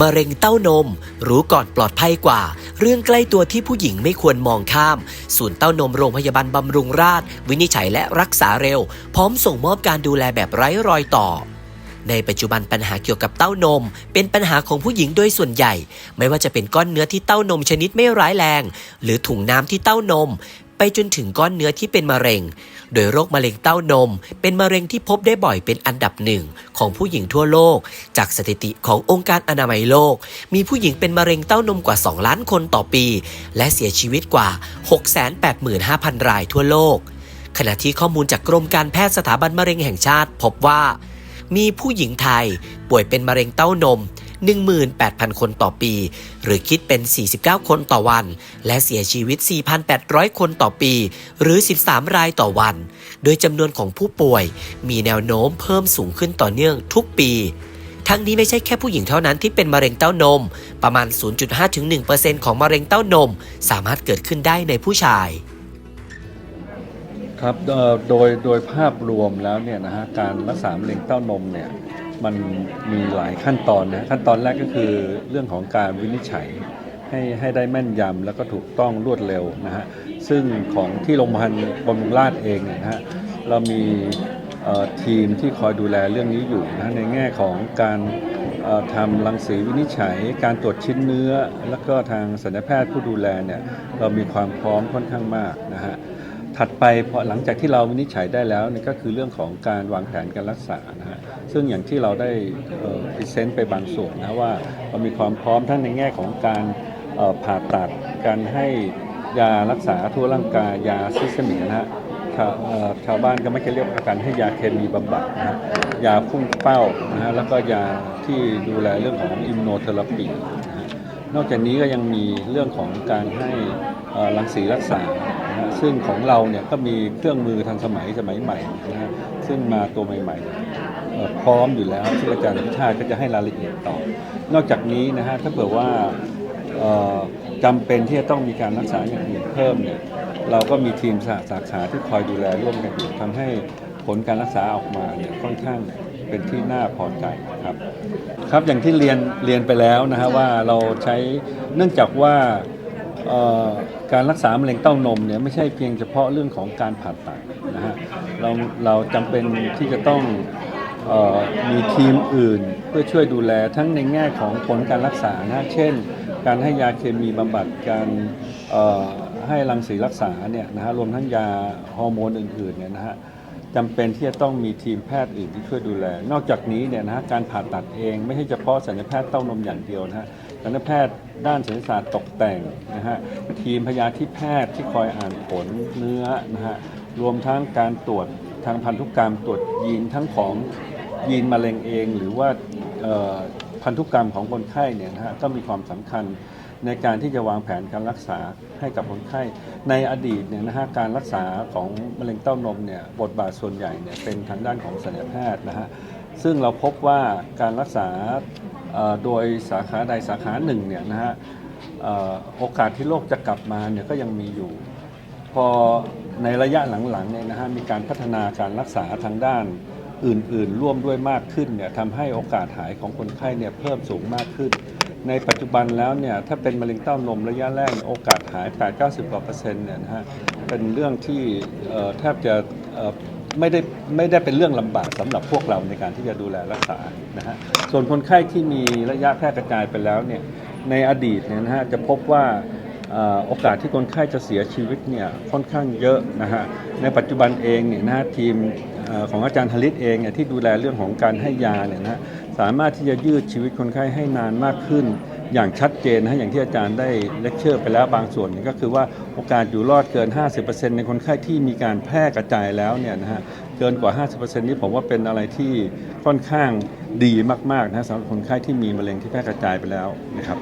มะเร็งเต้านม รู้ก่อนปลอดภัยกว่า เรื่องใกล้ตัวที่ผู้หญิงไม่ควรมองข้าม ศูนย์เต้านมโรงพยาบาลบำรุงราษฎร์วินิจฉัยและรักษาเร็ว พร้อมส่งมอบการดูแลแบบไร้รอยต่อในปัจจุบันปัญหาเกี่ยวกับเต้านม เป็นปัญหาของผู้หญิงโดยส่วนใหญ่ ไม่ว่าจะเป็นก้อนเนื้อที่เต้านมชนิดไม่ร้ายแรง หรือถุงน้ำที่เต้านม ไปจนถึงก้อนเนื้อที่เป็นมะเร็ง โดยโรคมะเร็งเต้านม เป็นมะเร็งที่พบได้บ่อยเป็นอันดับหนึ่งของผู้หญิงทั่วโลก จากสถิติขององค์การอนามัยโลก มีผู้หญิงเป็นมะเร็งเต้านมกว่า 2 ล้านคนต่อปี และเสียชีวิตกว่า 685,000 รายทั่วโลก ขณะที่ข้อมูลจากกรมการแพทย์สถาบันมะเร็งแห่งชาติ พบว่า มีผู้หญิงไทยป่วยเป็นมะเร็งเต้านม 18,000 คนต่อปี หรือคิดเป็น 49 คนต่อวัน และเสียชีวิต 4,800 คนต่อปี หรือ 13 รายต่อวัน โดยจำนวนของผู้ป่วย มีแนวโน้มเพิ่มสูงขึ้นต่อเนื่องทุกปีทั้งนี้ไม่ใช่แค่ผู้หญิงเท่านั้นที่เป็นมะเร็งเต้านม ประมาณ 0.5-1%ของมะเร็งเต้านม สามารถเกิดขึ้นได้ในผู้ชาย ครับโดยโดยภาพรวมแล้วเนี่ยนะฮะการรักษามะเร็งเต้านมเนี่ย มันมีหลายขั้นตอนนะขั้นตอนแรกก็คือเรื่องของการวินิจฉัยให้ให้ได้แม่นยำแล้วก็ถูกต้องรวดเร็วนะฮะซึ่งของที่โรงพยาบาลบำรุงราษฎร์เองเนี่ยนะฮะเรามีทีมที่คอยดูแลเรื่องนี้อยู่นะในแง่ของการทำรังสีวินิจฉัย การตรวจชิ้นเนื้อ แล้วก็ทางศัลยแพทย์ผู้ดูแลเนี่ยเรามีความพร้อมค่อนข้างมากนะฮะ ถัดไปพอหลังจากที่เราวินิจฉัยได้แล้วนี่ก็คือเรื่องของการวางแผนการรักษานะฮะซึ่งอย่างที่เราได้พรีเซนต์ไปบางส่วนนะว่าเรามีความพร้อมทั้งในแง่ของการผ่าตัดการให้ยารักษาทั่วร่างกายยาซิสเตมิกนะฮะชาวเอ่อชาวบ้านก็ไม่เคยเรียกว่าการให้ยาเคมีบำบัดนะยาพุ่งเป้านะฮะแล้วก็ยาที่ดูแลเรื่องของอิมโนเทอราปีนะฮะนอกจากนี้ก็ยังมีเรื่องของการให้รังสีรักษา ซึ่งของเราเนี่ยก็มีเครื่องมือทันสมัยสมัยใหม่นะฮะซึ่งมาตัวใหม่ๆ พร้อมอยู่แล้วที่อาจารย์พิชาติก็จะให้รายละเอียดต่อ นอกจากนี้นะฮะถ้าเผื่อว่าเอ่อจำเป็นที่จะต้องมีการรักษาอย่างอื่นเพิ่มเนี่ยเราก็มีทีมสาสาขาที่คอยดูแลร่วมกันอยู่ทำให้ผลการรักษาออกมาเนี่ยค่อนข้างเป็นที่น่าพอใจครับ ครับอย่างที่เรียนเรียนไปแล้วนะฮะว่าเราใช้เนื่องจากว่า การรักษามะเร็งเต้านมเนี่ยไม่ใช่เพียงเฉพาะเรื่องของการผ่าตัดนะฮะเราเราจำเป็นที่จะต้องออมีทีมอื่นเพื่อช่วยดูแลทั้งในแง่ของผลการรักษานะเช่น การให้ยาเคมีบำบัดการให้รังสีรักษาเนี่ยนะฮะรวมทั้งยาฮอร์โมนอื่นๆเนี่ยนะฮะจำเป็นที่จะต้องมีทีมแพทย์อื่นที่ช่วยดูแล นอกจากนี้เนี่ยนะฮะการผ่าตัดเองไม่ใช่เฉพาะศัลยแพทย์เต้านมอย่างเดียวนะฮะ ศัลยแพทย์ด้านศัลยศาสตร์ตกแต่งนะฮะทีมพยาธิแพทย์ที่คอยอ่านผลเนื้อนะฮะรวมทั้งการตรวจทางพันธุกรรมตรวจยีนทั้งของยีนมะเร็งเอง หรือว่าพันธุกรรมของคนไข้เนี่ยนะฮะก็มีความสำคัญในการที่จะวางแผนการรักษาให้กับคนไข้ ในอดีตเนี่ยนะฮะการรักษาของมะเร็งเต้านมเนี่ยบทบาทส่วนใหญ่เนี่ยเป็นทางด้านของศัลยแพทย์นะฮะซึ่งเราพบว่าการรักษา โดยสาขาใดสาขาหนึ่งเนี่ยนะฮะโอกาสที่โรคจะกลับมาเนี่ยก็ยังมีอยู่ พอในระยะหลังๆเนี่ยนะฮะมีการพัฒนาการรักษาทางด้านอื่นๆ ร่วมด้วยมากขึ้นเนี่ยทำให้โอกาสหายของคนไข้เนี่ยเพิ่มสูงมากขึ้น ในปัจจุบันแล้วเนี่ยถ้าเป็นมะเร็งเต้านมระยะแรกโอกาสหาย 8-90กว่าเปอร์เซ็นต์เนี่ยนะฮะเป็นเรื่องที่แทบจะ ไม่ได้ไม่ได้เป็นเรื่องลำบากสำหรับพวกเราในการที่จะดูแลรักษานะฮะส่วนคนไข้ที่มีระยะแพร่กระจายไปแล้วเนี่ยในอดีตเนี่ยนะฮะจะพบว่าเอ่อโอกาสที่คนไข้จะเสียชีวิตเนี่ยค่อนข้างเยอะนะฮะในปัจจุบันเองเนี่ยนะฮะทีมเอ่อของอาจารย์ธลิตเองเนี่ยที่ดูแลเรื่องของการให้ยาเนี่ยนะฮะสามารถที่จะยืดชีวิตคนไข้ให้นานมากขึ้น อย่างชัดเจนนะฮะอย่างที่อาจารย์ได้เลคเชอร์ไปแล้วบางส่วนก็คือว่าโอกาสอยู่รอดเกิน 50%ในคนไข้ที่มีการแพร่กระจายแล้วเนี่ยนะฮะเกินกว่า 50%นี้ผมว่าเป็นอะไรที่ค่อนข้างดีมากๆนะฮะสำหรับคนไข้ที่มีมะเร็งที่แพร่กระจายไปแล้วนะครับ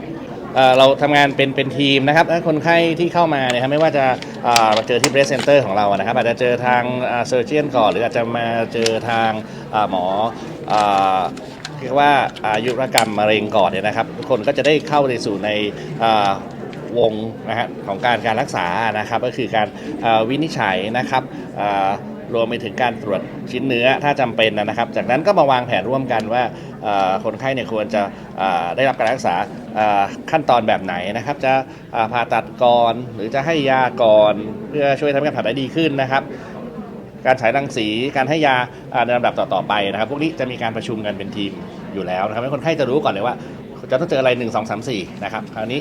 เอ่อเราทำงานเป็นเป็นทีมนะครับและคนไข้ที่เข้ามาเนี่ยครับไม่ว่าจะเอ่อมาเจอที่ breast center ของเราอะนะครับอาจจะเจอทางเซอร์เจียนก่อน หรืออาจจะมาเจอทางอ่าหมออ่า เรียกว่าอายุรกรรมมะเร็งก่อนเนี่ยนะครับ ทุกคนก็จะได้เข้าในสู่ในวงนะฮะของการการรักษานะครับ ก็คือการวินิจฉัยนะครับรวมไปถึงการตรวจชิ้นเนื้อถ้าจำเป็นนะครับ จากนั้นก็มาวางแผนร่วมกันว่าคนไข้เนี่ยควรจะได้รับการรักษาขั้นตอนแบบไหนนะครับ จะผ่าตัดก่อนหรือจะให้ยาก่อนเพื่อช่วยทำให้การผ่าตัดได้ดีขึ้นนะครับ การฉายรังสี การให้ยาในลำดับต่อๆไปนะครับ พวกนี้จะมีการประชุมกันเป็นทีมอยู่แล้วนะครับให้คนไข้จะรู้ก่อนเลยว่าจะต้องเจออะไร 1 2 3 4 นะครับ คราวนี้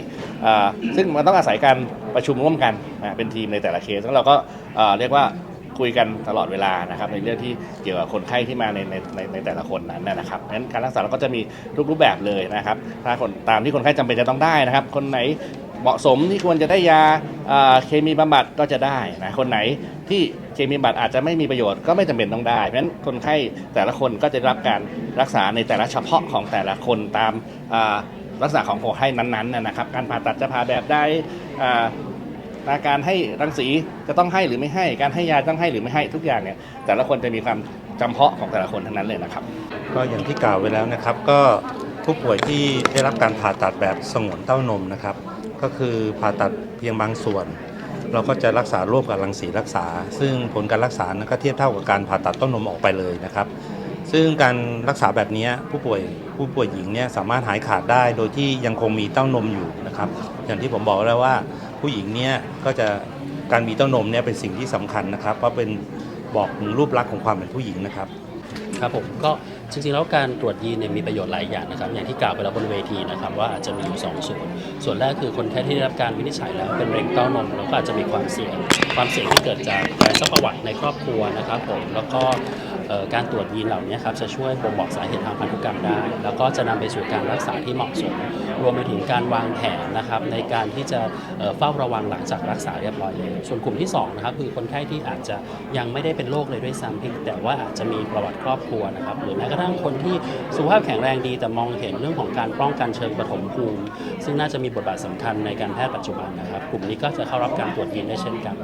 ซึ่งมันต้องอาศัยการประชุมร่วมกันนะเป็นทีมในแต่ละเคสแล้วเราก็เรียกว่าคุยกันตลอดเวลานะครับในเรื่องที่เกี่ยวกับคนไข้ที่มาในในในในแต่ละคนนั้นนะครับงั้นการรักษาเราก็จะมีทุกรูปแบบเลยนะครับถ้าคนตามที่คนไข้จำเป็นจะต้องได้นะครับ คนไหนเหมาะสมที่ควรจะได้ยาอ่าเคมีบำบัดก็จะได้นะคนไหนที่ เคมีบำบัดอาจจะไม่มีประโยชน์ก็ไม่จำเป็นต้องได้ เพราะฉะนั้นคนไข้แต่ละคนก็จะได้รับการรักษาในแต่ละเฉพาะของแต่ละคนตามลักษณะของคนไข้นั้นๆนะครับ การผ่าตัดจะผ่าแบบใดอ่าอาการให้รังสีจะต้องให้หรือไม่ให้ การให้ยาต้องให้หรือไม่ให้ทุกอย่างเนี่ยแต่ละคนจะมีความจำเพาะของแต่ละคนทั้งนั้นเลยนะครับ ก็อย่างที่กล่าวไว้แล้วนะครับ ก็ผู้ป่วยที่ได้รับการผ่าตัดแบบสงวนเต้านมนะครับ ก็คือผ่าตัดเพียงบางส่วน เราก็จะรักษาร่วมกับรังสีรักษา ซึ่งผลการรักษานั้นก็เทียบเท่ากับการผ่าตัดต้านมออกไปเลยนะครับ ซึ่งการรักษาแบบนี้ผู้ป่วยผู้ป่วยหญิงเนี่ยสามารถหายขาดได้โดยที่ยังคงมีเต้านมอยู่นะครับ อย่างที่ผมบอกแล้วว่าผู้หญิงเนี่ยก็จะการมีเต้านมเนี่ยเป็นสิ่งที่สำคัญนะครับเพราะเป็นบอกถึงรูปลักษณ์ของความเป็นผู้หญิงนะครับ ครับผมก็จริงๆแล้วการตรวจยีนเนี่ยมีประโยชน์หลายอย่างนะครับ อย่างที่กล่าวไปแล้วบนเวทีนะครับว่าอาจจะมีอยู่สองส่วน ส่วนแรกคือคนไข้ที่ได้รับการวินิจฉัยแล้วเป็นมะเร็งเต้านมแล้วก็อาจจะมีความเสี่ยง ความเสี่ยงที่เกิดจากการสักประวัติในครอบครัวนะครับผมแล้วก็ การตรวจยีนเหล่านี้ครับจะช่วยบ่งบอกสาเหตุทางพันธุกรรมได้ แล้วก็จะนำไปสู่การรักษาที่เหมาะสม รวมไปถึงการวางแผนนะครับในการที่จะเฝ้าระวังหลังจากรักษาเรียบร้อยแล้วส่วนกลุ่มที่สองนะครับคือคนไข้ที่อาจจะยังไม่ได้เป็นโรคเลยด้วยซ้ำเพียงแต่ว่าอาจจะมีประวัติครอบครัวนะครับหรือแม้กระทั่งคนที่สุขภาพแข็งแรงดี แต่มองเห็นเรื่องของการป้องกันเชิงปฐมภูมิ ซึ่งน่าจะมีบทบาทสำคัญในการแพทย์ปัจจุบันนะครับ กลุ่มนี้ก็จะเข้ารับการตรวจยีนได้เช่นกัน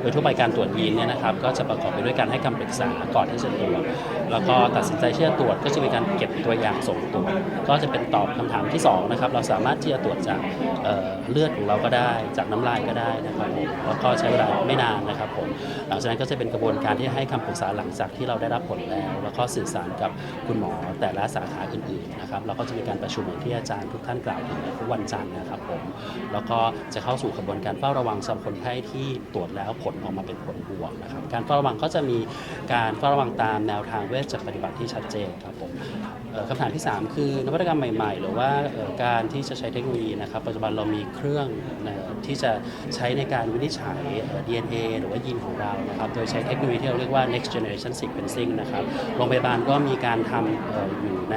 โดยทั่วไปการตรวจยีนเนี่ยนะครับก็จะประกอบไปด้วยการให้คำปรึกษาก่อนที่จะตรวจ ইনশাআল্লাহ แล้วก็ตัดสินใจที่จะตรวจก็จะมีการเก็บตัวอย่างส่งตรวจก็จะเป็นตอบคำถามที่สองนะครับเราสามารถที่จะตรวจจากเเลือดของเราก็ได้ จากน้ำลายก็ได้นะครับผมแล้วก็ใช้เวลาไม่นานนะครับผมหลังจากนั้นก็จะเป็นกระบวนการที่ให้คำปรึกษาหลังจากที่เราได้รับผลแล้ว แล้วก็สื่อสารกับคุณหมอแต่ละสาขาอื่นๆนะครับเราก็จะมีการประชุมอย่างที่อาจารย์ทุกท่านกล่าวถึงในทุกวันจันทร์นะครับผมแล้วก็จะเข้าสู่กระบวนการเฝ้าระวังสำหรับคนไข้ที่ตรวจแล้วผลออกมาเป็นผลบวกนะครับการเฝ้าระวังก็จะมีการเฝ้าระวังตามแนวทางเวชปฏิบัติที่ชัดเจนครับผมคำถามที่ 3 คือนวัตกรรมใหม่ๆ หรือว่าการที่จะใช้เทคโนโลยีนะครับ ปัจจุบันเรามีเครื่องที่จะใช้ในการวินิจฉัยเอ่อ DNA หรือว่ายีนของเรานะครับ โดยใช้เทคโนโลยีที่เราเรียกว่า next generation sequencing นะครับ โรงพยาบาลก็มีการทำอยู่ใน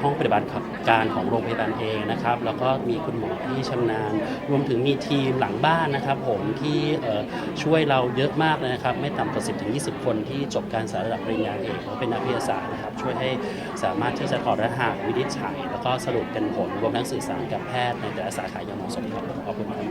ห้องปฏิบัติการของโรงพยาบาลเองนะครับ แล้วก็มีคุณหมอ ที่ชำนาญ รวมถึงมีทีมหลังบ้านนะครับผมที่ช่วยเราเยอะมากเลยนะครับ ไม่ต่ำกว่า 10ถึง20 คนที่จบการศึกษาระดับปริญญาเอกหรือเป็นนักวิทยาศาสตร์นะครับ ช่วยให้สามารถที่จะถอดรหัสวินิจฉัย แล้วก็สรุปกันผลรวมทั้งสื่อสารกับแพทย์ในแต่ละสาขาอย่างเหมาะสมครับขอบคุณครับ